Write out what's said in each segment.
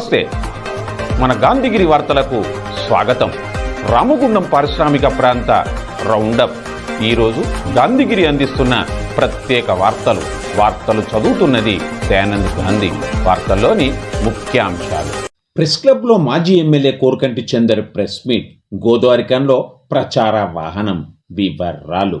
నమస్తే. మన గాంధీగిరి వార్తలకు స్వాగతం. రామగుండం పారిశ్రామిక ప్రాంత రౌండప్. ఈరోజు గాంధీగిరి అందిస్తున్న ప్రత్యేక వార్తలు. వార్తలు చదువుతున్నది దయానంద్ గాంధీ. వార్తల్లోని ముఖ్యాంశాలు. ప్రెస్ క్లబ్లో మాజీ MLA Korakanti Chander press meet. గోదావరికంలో ప్రచార వాహనం వివరాలు.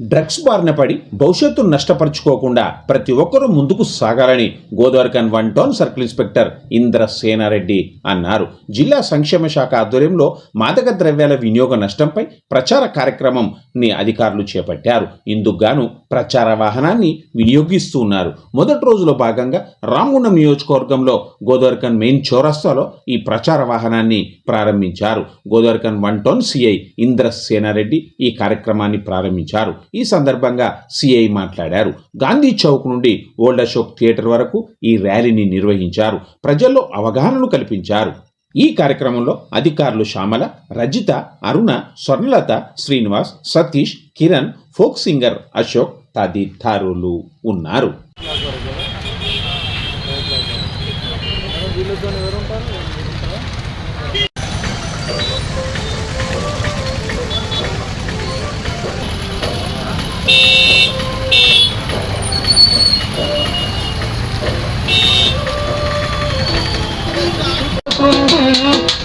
Drugs బారిన పడి భవిష్యత్తును నష్టపరుచుకోకుండా ప్రతి ఒక్కరూ ముందుకు సాగాలని Godavarikhani one town circle inspector Indra Senareddy అన్నారు. జిల్లా సంక్షేమ శాఖ ఆధ్వర్యంలో మాదక ద్రవ్యాల వినియోగ నష్టంపై ప్రచార కార్యక్రమం ని అధికారులు చేపట్టారు. ఇందుకుగాను ప్రచార వాహనాన్ని వినియోగిస్తూ ఉన్నారు. మొదటి రోజులో భాగంగా రామగుండం నియోజకవర్గంలో గోదావరికన్ మెయిన్ చౌరస్తాలో ఈ ప్రచార వాహనాన్ని ప్రారంభించారు. Godavarikhani one town CI Indra Senareddy ఈ కార్యక్రమాన్ని ప్రారంభించారు. ఈ సందర్భంగా సిఐ మాట్లాడారు. గాంధీ చౌక్ నుండి ఓల్డ్ అశోక్ థియేటర్ వరకు ఈ ర్యాలీని నిర్వహించారు. ప్రజల్లో అవగాహనను కల్పించారు. ఈ కార్యక్రమంలో అధికారులు శ్యామల రజిత అరుణ స్వర్ణలత శ్రీనివాస్ సతీష్ కిరణ్ ఫోక్ సింగర్ అశోక్ తదితరులు ఉన్నారు.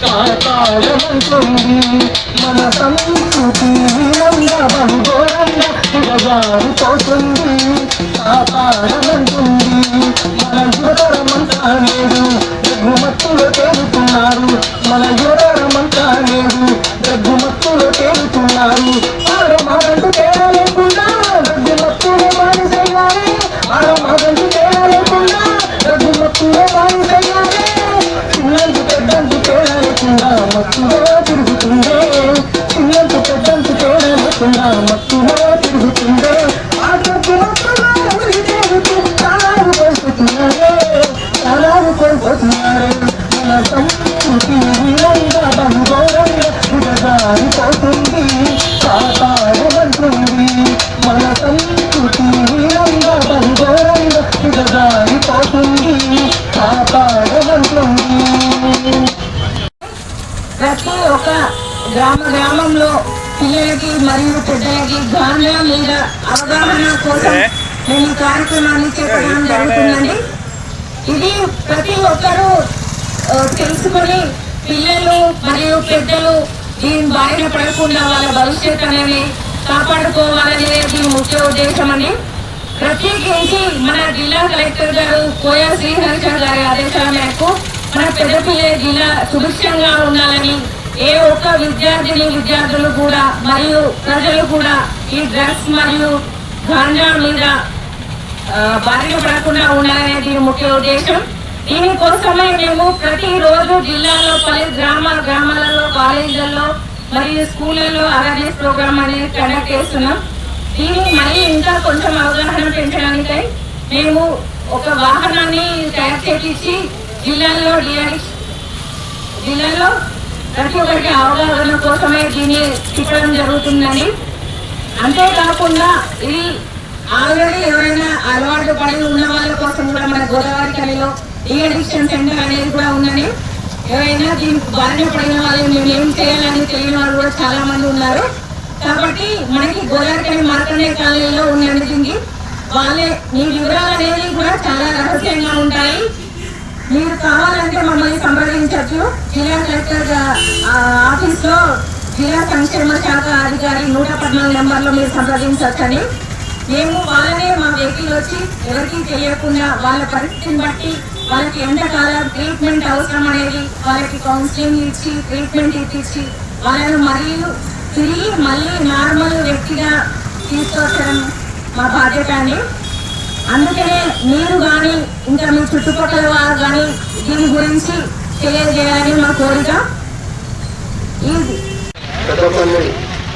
కాపాడమంటుంది మన సంస్కృతి బంధోరంగా దిగజారిపోతుంది కాపాడమంటుంది మన యువతరమంతా లేదు దగ్గుమత్తులో తేలుతున్నారు మన యువతరమంతా లేదు దగ్గుమత్తులో తేలుతున్నారు ఆడమాగంటూ తేడా గ్రామంలో పిల్లలకి మరియు పెద్దలకి గాంధీ మీద అవగాహన కోసం మేము కార్యక్రమాన్ని చేపట్టడం జరుగుతుందండి. ఇది ప్రతి ఒక్కరూ తెలుసుకొని పిల్లలు మరియు పెద్దలు దీని బారిన పడకుండా వాళ్ళ భవిష్యత్ అనేది కాపాడుకోవాలనేది దీని ముఖ్య ఉద్దేశం అండి ప్రత్యేకించి మన జిల్లా కలెక్టర్ గారు కోయా శ్రీహరిచంద్ర గారి ఆదేశాల మేరకు మన పెద్దపల్లి జిల్లా సుభిక్షంగా ఉండాలని ఏ ఒక్క విద్యార్థిని విద్యార్థులు కూడా మరియు ప్రజలు కూడా ఈ డ్రగ్స్ మరియు గాంజా మీద ఆ, బారిన పడకుండా ఉండాలనే దీని ముఖ్య ఉద్దేశం. దీనికోసమే మేము ప్రతిరోజు జిల్లాలో పలు గ్రామ గ్రామాలలో కాలేజీలలో మరియు స్కూళ్ళలో అవేర్నెస్ ప్రోగ్రామ్ అనేది కండక్ట్ చేస్తున్నాం. దీన్ని మళ్ళీ ఇంకా కొంచెం అవగాహన పెంచడానికై మేము ఒక వాహనాన్ని తయారు చేపించి జిల్లాలో డిఐ జిల్లాలో ప్రతి ఒక్కరికి అవగాహన కోసమే దీన్ని తిప్పడం జరుగుతుందండి. అంతేకాకుండా ఇది ఆల్రెడీ ఎవరైనా అలవాటు పడి ఉన్న వాళ్ళ కోసం కూడా మన గోదావరి కలిలో ఈ అడిక్షన్ సెంటర్ అనేది కూడా ఉందండి. ఎవరైనా దీనికి బారిన పడిన వాళ్ళు మేము ఏం చేయాలని తెలియని వాళ్ళు కూడా చాలా మంది ఉన్నారు. కాబట్టి మనకి గోదావరి మార్కండే కాలనీలో ఉందండి దీనికి. వాళ్ళే మీ వివరాలు అనేది కూడా చాలా రహస్యంగా ఉంటాయి. మీరు కావాలంటే మమ్మల్ని సంప్రదించవచ్చు. జిల్లా కలెక్టర్ ఆఫీస్లో జిల్లా సంక్షేమ శాఖ అధికారి నూట పద్నాలుగు నెంబర్లో మీరు సంప్రదించవచ్చని మేము వాళ్ళనే మా వెహికల్ వచ్చి ఎవరికి తెలియకుండా వాళ్ళ పరిస్థితిని బట్టి వాళ్ళకి ఎంతకాలం ట్రీట్మెంట్ అవసరం అనేది వాళ్ళకి కౌన్సిలింగ్ ఇచ్చి ట్రీట్మెంట్ ఇప్పించి వాళ్ళను మరియు తిరిగి మళ్ళీ నార్మల్ వ్యక్తిగా తీసుకొచ్చడం మా బాధ్యత అండి. అందుకనే మీరు కానీ ఇంకా మీ చుట్టుపక్కల వారు కానీ దీని గురించి తెలియజేయాలని మా కోరిక ఇది పెద్దపల్లి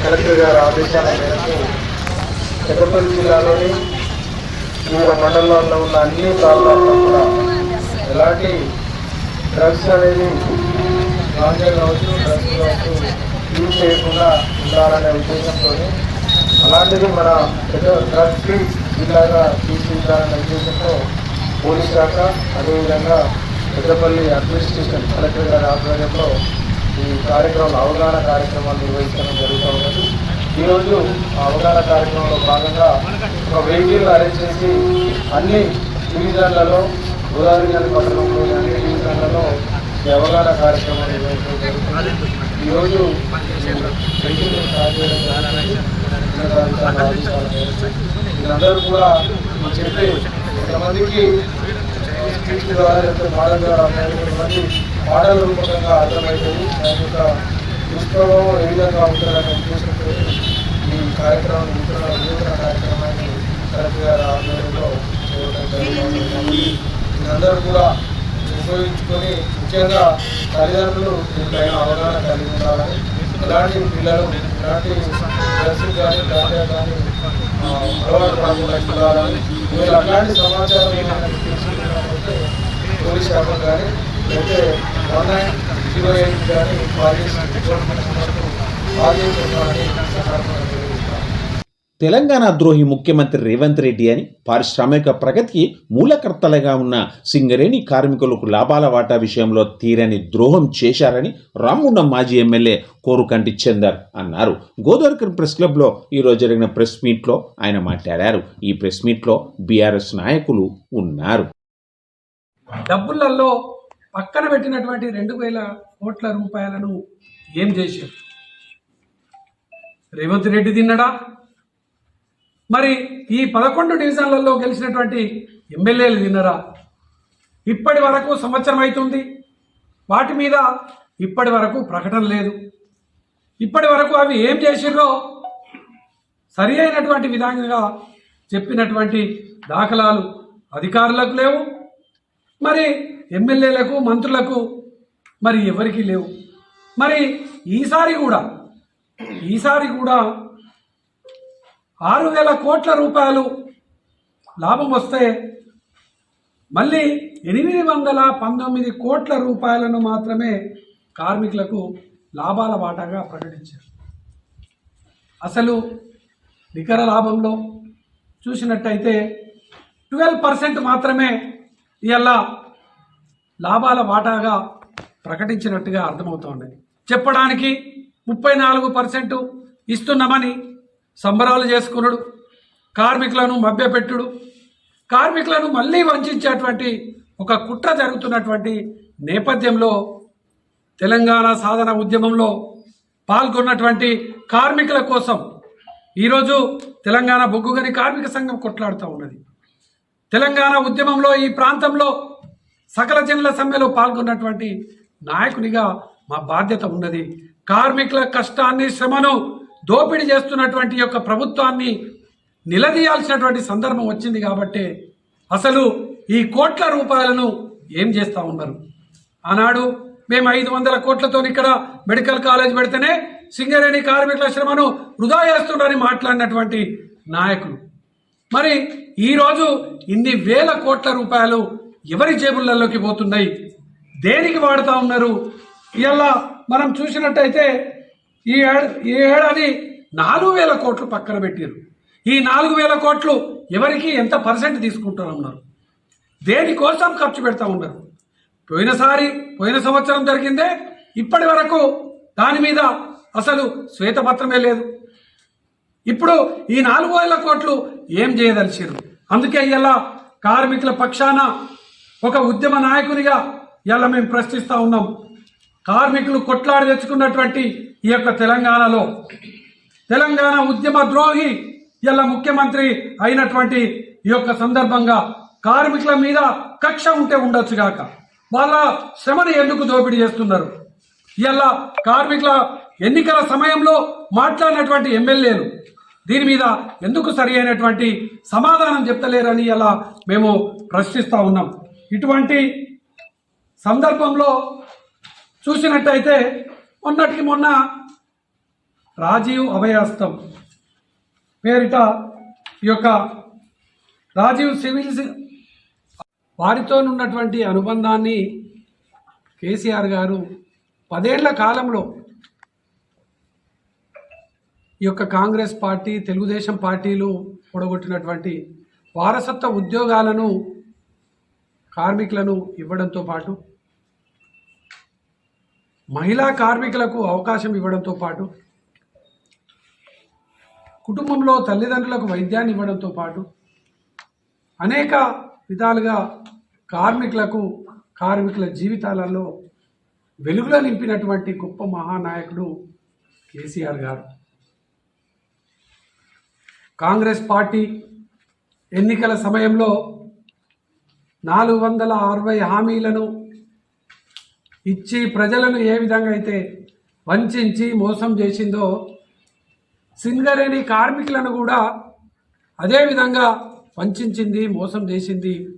కలెక్టర్ గారు ఆదేశాల మేరకు పెద్దపల్లి జిల్లాలోని వివిధ మండలాల్లో ఉన్న అన్ని ప్రాంతాల్లో కూడా ఎలాంటి డ్రగ్స్ అనేది గాంజా కావచ్చు డ్రగ్స్ కావచ్చు యూజ్ చేయకుండా ఉండాలనే ఉద్దేశంతో అలాంటిది మన పెద్ద డ్రగ్ ఫ్రీ జిల్లాగా తీర్చిదిద్దాలనే ఉద్దేశంతో పోలీస్ శాఖ అదేవిధంగా పెద్దపల్లి అడ్మినిస్ట్రేషన్ కలెక్టర్ గారి ఆధ్వర్యంలో ఈ కార్యక్రమం అవగాహన కార్యక్రమాలు నిర్వహించడం జరుగుతూ ఉన్నది. ఈరోజు ఆ అవగాహన కార్యక్రమంలో భాగంగా ఒక వెహికల్ అరేంజ్ చేసి అన్ని డివిజన్లలో గోదావరి గారి పట్టణంలో అన్ని డివిజన్లలో ఈ అవగాహన కార్యక్రమం నిర్వహించడం జరుగుతుంది. ఈరోజు వెహికల్ మీరందరూ కూడా చెప్పి కొంతమందికి స్పీచ్ ద్వారా లేకపోతే మోడల్ ద్వారా కొంతమంది మోడల్ రూపకంగా అర్థమవుతుంది దాని యొక్క దుష్ప్రభావం ఏ విధంగా ఉంటుందని ఉద్దేశంతో ఈ కార్యక్రమం నూతన నూతన కార్యక్రమాన్ని కలెక్టర్ గారి ఆధ్వర్యంలో చేయడం జరుగుతుంది మీరందరూ కూడా ఉపయోగించుకొని ముఖ్యంగా తల్లిదండ్రులు దీనిపైన అవగాహన కలిగి ఉండాలని ఇలాంటి పిల్లలు ఇలాంటి డ్రెస్సులు కానీ గాంజా కానీ అలవాటు పడకుండా చూడాలని మీరు అలాంటి సమాచారం ఏమైనా తీసుకున్నట్లయితే పోలీస్ శాఖ కానీ లేకపోతే వన్ నైన్ జీరో ఎయిట్ కానీ కాల్ చేసి రిపోర్ట్ తెలంగాణ ద్రోహి ముఖ్యమంత్రి రేవంత్ రెడ్డి అని పారిశ్రామిక ప్రగతికి మూలకర్తలుగా ఉన్న సింగరేణి కార్మికులకు లాభాల వాటా విషయంలో తీరని ద్రోహం చేశారని రామున్న మాజీ ఎమ్మెల్యే కోరుకంటి చందర్ అన్నారు. గోదావరికర్ ప్రెస్ క్లబ్లో ఈరోజు జరిగిన ప్రెస్ మీట్లో ఆయన మాట్లాడారు. ఈ ప్రెస్ మీట్లో బీఆర్ఎస్ నాయకులు ఉన్నారు. డబ్బులలో పక్కన పెట్టినటువంటి రెండు వేల కోట్ల రూపాయలను ఏం చేశారు? రేవంత్ రెడ్డి తిన్నడా? మరి ఈ పదకొండు డివిజన్లలో గెలిచినటువంటి ఎమ్మెల్యేలు తిన్నరా ఇప్పటి వరకు సంవత్సరం అవుతుంది వాటి మీద ఇప్పటి వరకు ప్రకటన లేదు. ఇప్పటి వరకు అవి ఏం చేసిర్రో సరి అయినటువంటి విధంగా చెప్పినటువంటి దాఖలాలు అధికారులకు లేవు. మరి ఎమ్మెల్యేలకు మంత్రులకు మరి ఎవరికీ లేవు. మరి ఈసారి కూడా ఈసారి కూడా ఆరు వేల కోట్ల రూపాయలు లాభం వస్తే మళ్ళీ ఎనిమిది వందల పంతొమ్మిది కోట్ల రూపాయలను మాత్రమే కార్మికులకు లాభాల వాటాగా ప్రకటించారు. అసలు నికర లాభంలో చూసినట్టయితే ట్వెల్వ్ పర్సెంట్ మాత్రమే ఇలా లాభాల వాటాగా ప్రకటించినట్టుగా అర్థమవుతోంది. చెప్పడానికి ముప్పై నాలుగు పర్సెంట్ ఇస్తున్నామని సంబరాలు చేసుకునుడు కార్మికులను మభ్యపెట్టుడు. కార్మికులను మళ్ళీ వంచేటువంటి ఒక కుట్ర జరుగుతున్నటువంటి నేపథ్యంలో తెలంగాణ సాధన ఉద్యమంలో పాల్గొన్నటువంటి కార్మికుల కోసం ఈరోజు తెలంగాణ బొగ్గుగని కార్మిక సంఘం కొట్లాడుతూ ఉన్నది. తెలంగాణ ఉద్యమంలో ఈ ప్రాంతంలో సకల జనుల సమ్మెలో పాల్గొన్నటువంటి నాయకునిగా మా బాధ్యత ఉన్నది. కార్మికుల కష్టాన్ని శ్రమను దోపిడీ చేస్తున్నటువంటి యొక్క ప్రభుత్వాన్ని నిలదీయాల్సినటువంటి సందర్భం వచ్చింది కాబట్టి అసలు ఈ కోట్ల రూపాయలను ఏం చేస్తూ ఉన్నారు? ఆనాడు మేము ఐదు వందల కోట్లతో ఇక్కడ మెడికల్ కాలేజ్ పెడితేనే సింగరేణి కార్మికుల శ్రమను వృధా చేస్తున్నారని మాట్లాడినటువంటి నాయకులు. మరి ఈరోజు ఇన్ని వేల కోట్ల రూపాయలు ఎవరి జేబులలోకి పోతున్నాయి? దేనికి వాడుతూ ఉన్నారు? ఇలా మనం చూసినట్టయితే ఈ ఏడ- ఈ ఏడాది నాలుగు వేల కోట్లు పక్కన పెట్టారు ఈ నాలుగు వేల కోట్లు ఎవరికి ఎంత పర్సెంట్ తీసుకుంటారన్నారు దేనికోసం ఖర్చు పెడతా ఉన్నారు? పోయినసారి పోయిన సంవత్సరం జరిగిందే ఇప్పటి వరకు దాని మీద అసలు శ్వేతపత్రమే లేదు. ఇప్పుడు ఈ నాలుగు వేల కోట్లు ఏం చేయదలిచారు అందుకే ఇలా కార్మికుల పక్షాన ఒక ఉద్యమ నాయకునిగా ఇలా మేము ప్రశ్నిస్తూ ఉన్నాం. కార్మికులు కొట్లాడి తెచ్చుకున్నటువంటి ఈ యొక్క తెలంగాణలో. తెలంగాణ ఉద్యమ ద్రోహి ఇలా ముఖ్యమంత్రి అయినటువంటి ఈ యొక్క సందర్భంగా కార్మికుల మీద కక్ష ఉంటే ఉండొచ్చు గాక. వాళ్ళ శ్రమను ఎందుకు దోపిడీ చేస్తున్నారు? ఇలా కార్మికుల ఎన్నికల సమయంలో మాట్లాడినటువంటి ఎమ్మెల్యేలు దీని మీద ఎందుకు సరి అయినటువంటి సమాధానం చెప్తలేరని ఇలా మేము ప్రశ్నిస్తూ ఉన్నాం. ఇటువంటి సందర్భంలో చూసినట్టయితే మొన్నటికి మొన్న రాజీవ్ అభయాస్తం పేరిట ఈ యొక్క రాజీవ్ సివిల్స్ వారితో ఉన్నటువంటి అనుబంధాన్ని కేసీఆర్ గారు పదేళ్ళ కాలంలో ఈ యొక్క కాంగ్రెస్ పార్టీ తెలుగుదేశం పార్టీలు పొడగొట్టినటువంటి వారసత్వ ఉద్యోగాలను కార్మికులను ఇవ్వడంతో పాటు మహిళా కార్మికులకు అవకాశం ఇవ్వడంతో పాటు కుటుంబంలో తల్లిదండ్రులకు వైద్యాన్ని ఇవ్వడంతో పాటు అనేక విధాలుగా కార్మికులకు కార్మికుల జీవితాలలో వెలుగులో నింపినటువంటి గొప్ప మహానాయకుడు కేసీఆర్ గారు. కాంగ్రెస్ పార్టీ ఎన్నికల సమయంలో నాలుగు వందల అరవై హామీలను ఇచ్చి ప్రజలను ఏ విధంగా అయితే వంచి మోసం చేసిందో సింగరేణి కార్మికులను కూడా అదే విధంగా వంచింది మోసం చేసింది.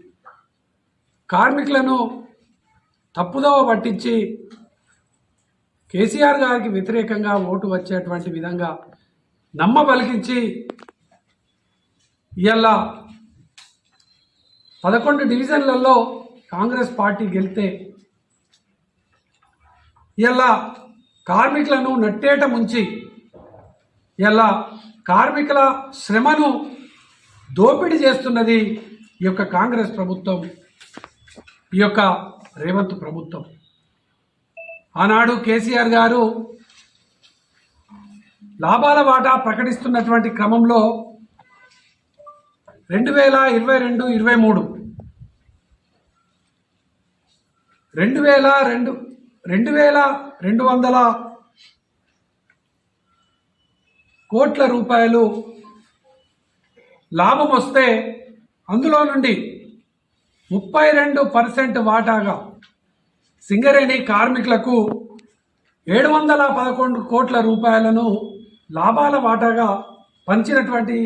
కార్మికులను తప్పుదోవ పట్టించి కేసీఆర్ గారికి వ్యతిరేకంగా ఓటు వచ్చేటువంటి విధంగా నమ్మ పలికించి ఇవాళ పదకొండు డివిజన్లలో కాంగ్రెస్ పార్టీ గెలితే ఇలా కార్మికులను నట్టేట ముంచి ఇలా కార్మికుల శ్రమను దోపిడీ చేస్తున్నది ఈ యొక్క కాంగ్రెస్ ప్రభుత్వం ఈ యొక్క రేవంత్ ప్రభుత్వం. ఆనాడు కేసీఆర్ గారు లాభాల వాటా ప్రకటిస్తున్నటువంటి క్రమంలో రెండు వేల ఇరవై రెండు ఇరవై మూడు రెండు వేల రెండు రెండు వేల రెండు వందల కోట్ల రూపాయలు లాభం వస్తే అందులో నుండి ముప్పై రెండు పర్సెంట్ వాటాగా సింగరేణి కార్మికులకు ఏడు వందల పదకొండు కోట్ల రూపాయలను లాభాల వాటాగా పంచినటువంటి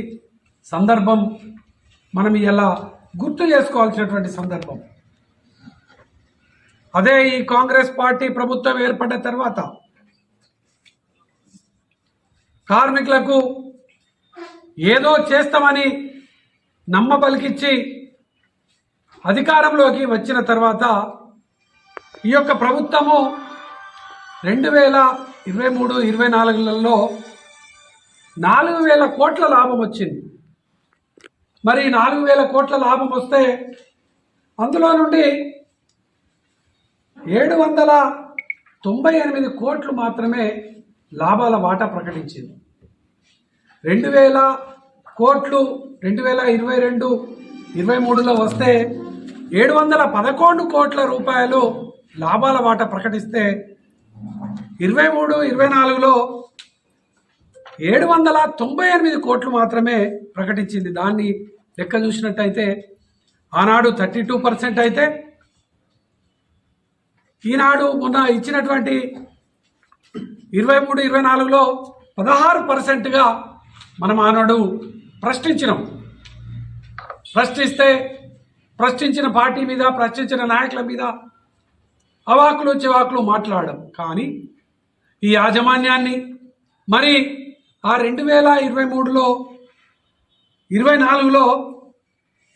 సందర్భం మనం ఇలా గుర్తు చేసుకోవాల్సినటువంటి సందర్భం. అదే ఈ కాంగ్రెస్ పార్టీ ప్రభుత్వం ఏర్పడిన తర్వాత కార్మికులకు ఏదో చేస్తామని నమ్మబలికిచ్చి అధికారంలోకి వచ్చిన తర్వాత ఈ యొక్క ప్రభుత్వము రెండు వేల ఇరవై మూడు ఇరవై నాలుగులలో నాలుగు వేల కోట్ల లాభం వచ్చింది. మరి నాలుగు వేల కోట్ల లాభం వస్తే అందులో నుండి ఏడు వందల తొంభై ఎనిమిది కోట్లు మాత్రమే లాభాల వాటా ప్రకటించింది. రెండు వేల కోట్లు రెండు వేల ఇరవై రెండు ఇరవై మూడులో వస్తే ఏడు వందల పదకొండు కోట్ల రూపాయలు లాభాల వాటా ప్రకటిస్తే ఇరవై మూడు ఇరవై నాలుగులో ఏడు వందల తొంభై ఎనిమిది కోట్లు మాత్రమే ప్రకటించింది. దాన్ని లెక్క చూసినట్టయితే ఆనాడు థర్టీ టూ పర్సెంట్ అయితే ఈనాడు మొన్న ఇచ్చినటువంటి ఇరవై మూడు ఇరవై నాలుగులో పదహారు పర్సెంట్గా మనం ఆనాడు ప్రశ్నించినాం. ప్రశ్నిస్తే ప్రశ్నించిన పార్టీ మీద ప్రశ్నించిన నాయకుల మీద అవాకులు చివాకులు మాట్లాడడం. కానీ ఈ యాజమాన్యాన్ని మరి ఆ రెండు వేల ఇరవై మూడులో ఇరవై నాలుగులో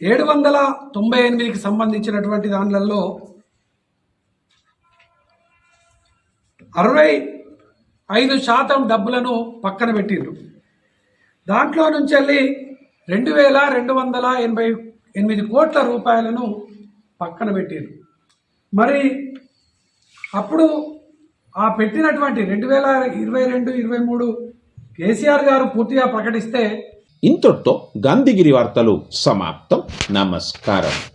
ఏడు వందల తొంభై ఎనిమిదికి సంబంధించినటువంటి దానిలలో అరవై ఐదు శాతం డబ్బులను పక్కన పెట్టిండ్రు. దాంట్లో నుంచి వెళ్ళి రెండు వేల రెండు వందల ఎనభై ఎనిమిది కోట్ల రూపాయలను పక్కన పెట్టిండ్రు. మరి అప్పుడు ఆ పెట్టినటువంటి రెండు వేల ఇరవై రెండు ఇరవై మూడు కేసీఆర్ గారు పూర్తిగా ప్రకటిస్తే ఇంతటితో గాంధీగిరి వార్తలు సమాప్తం. నమస్కారం.